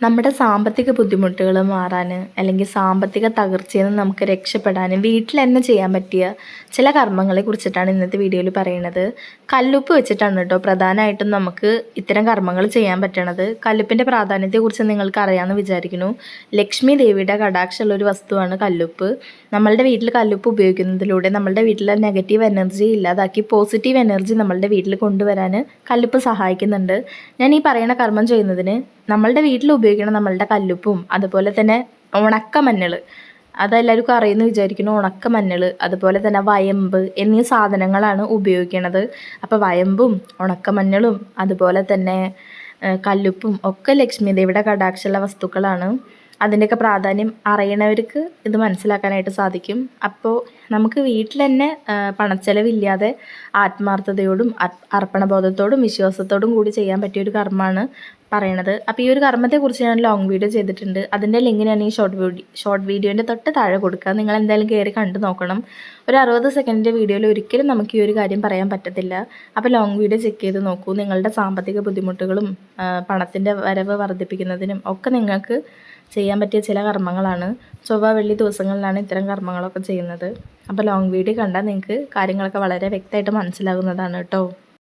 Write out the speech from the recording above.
നമ്മുടെ സാമ്പത്തിക ബുദ്ധിമുട്ടുകൾ മാറാൻ അല്ലെങ്കിൽ സാമ്പത്തിക തകർച്ചയിൽ നിന്ന് നമുക്ക് രക്ഷപ്പെടാൻ വീട്ടിൽ തന്നെ ചെയ്യാൻ പറ്റിയ ചില കർമ്മങ്ങളെ കുറിച്ചിട്ടാണ് ഇന്നത്തെ വീഡിയോയിൽ പറയുന്നത്. കല്ലുപ്പ് വെച്ചിട്ടാണ് കേട്ടോ പ്രധാനമായിട്ടും നമുക്ക് ഇത്തരം കർമ്മങ്ങൾ ചെയ്യാൻ പറ്റണത്. കല്ലുപ്പിന്റെ പ്രാധാന്യത്തെക്കുറിച്ച് നിങ്ങൾക്ക് അറിയാമെന്ന് വിചാരിക്കുന്നു. ലക്ഷ്മി ദേവിയുടെ കടാക്ഷമുള്ള ഒരു വസ്തുവാണ് കല്ലുപ്പ്. നമ്മളുടെ വീട്ടിൽ കല്ലുപ്പ് ഉപയോഗിക്കുന്നതിലൂടെ നമ്മളുടെ വീട്ടിലെ നെഗറ്റീവ് എനർജി ഇല്ലാതാക്കി പോസിറ്റീവ് എനർജി നമ്മളുടെ വീട്ടിൽ കൊണ്ടുവരാൻ കല്ലുപ്പ് സഹായിക്കുന്നുണ്ട്. ഞാൻ ഈ പറയുന്ന കർമ്മം ചെയ്യുന്നതിന് നമ്മളുടെ വീട്ടിൽ ഉപയോഗിക്കണം നമ്മളുടെ കല്ലുപ്പും അതുപോലെ തന്നെ ഉണക്ക മഞ്ഞൾ അതെല്ലാവർക്കും അറിയുമെന്ന് വിചാരിക്കുന്നു. ഉണക്ക മഞ്ഞൾ അതുപോലെ തന്നെ വയമ്പ് എന്നീ സാധനങ്ങളാണ് ഉപയോഗിക്കുന്നത് അപ്പോൾ വയമ്പും ഉണക്ക മഞ്ഞളും അതുപോലെ തന്നെ കല്ലുപ്പും ഒക്കെ ലക്ഷ്മി ദേവിയുടെ കടാക്ഷമുള്ള വസ്തുക്കളാണ്. അതിന്റെയൊക്കെ പ്രാധാന്യം അറിയണവർക്ക് ഇത് മനസ്സിലാക്കാനായിട്ട് സാധിക്കും. അപ്പോൾ നമുക്ക് വീട്ടിൽ തന്നെ പണച്ചെലവില്ലാതെ ആത്മാർത്ഥതയോടും അർപ്പണബോധത്തോടും വിശ്വാസത്തോടും കൂടി ചെയ്യാൻ പറ്റിയൊരു കർമ്മമാണ് പറയണത്. അപ്പോൾ ഈ ഒരു കർമ്മത്തെക്കുറിച്ച് ഞാൻ ലോങ് വീഡിയോ ചെയ്തിട്ടുണ്ട്. അതിന്റെ ലിങ്ക് ഞാൻ ഈ ഷോർട്ട് വീഡിയോ ഷോർട്ട് വീഡിയോന്റെ തൊട്ട് താഴെ കൊടുക്കുക നിങ്ങൾ എന്തായാലും കയറി കണ്ടു നോക്കണം. ഒരു അറുപത് സെക്കൻഡിന്റെ വീഡിയോയിൽ ഒരിക്കലും നമുക്ക് ഈ ഒരു കാര്യം പറയാൻ പറ്റത്തില്ല. അപ്പോൾ ലോങ് വീഡിയോ ചെക്ക് ചെയ്ത് നോക്കൂ. നിങ്ങളുടെ സാമ്പത്തിക ബുദ്ധിമുട്ടുകളും പണത്തിന്റെ വരവ് വർദ്ധിപ്പിക്കുന്നതിനും ഒക്കെ നിങ്ങൾക്ക് ചെയ്യാൻ പറ്റിയ ചില കർമ്മങ്ങളാണ്. ചൊവ്വ വെള്ളി ദിവസങ്ങളിലാണ് ഇത്തരം കർമ്മങ്ങളൊക്കെ ചെയ്യുന്നത്. അപ്പോൾ ലോങ് വീഡിയോ കണ്ടാൽ നിങ്ങൾക്ക് കാര്യങ്ങളൊക്കെ വളരെ വ്യക്തമായിട്ട് മനസ്സിലാകുന്നതാണ് കേട്ടോ.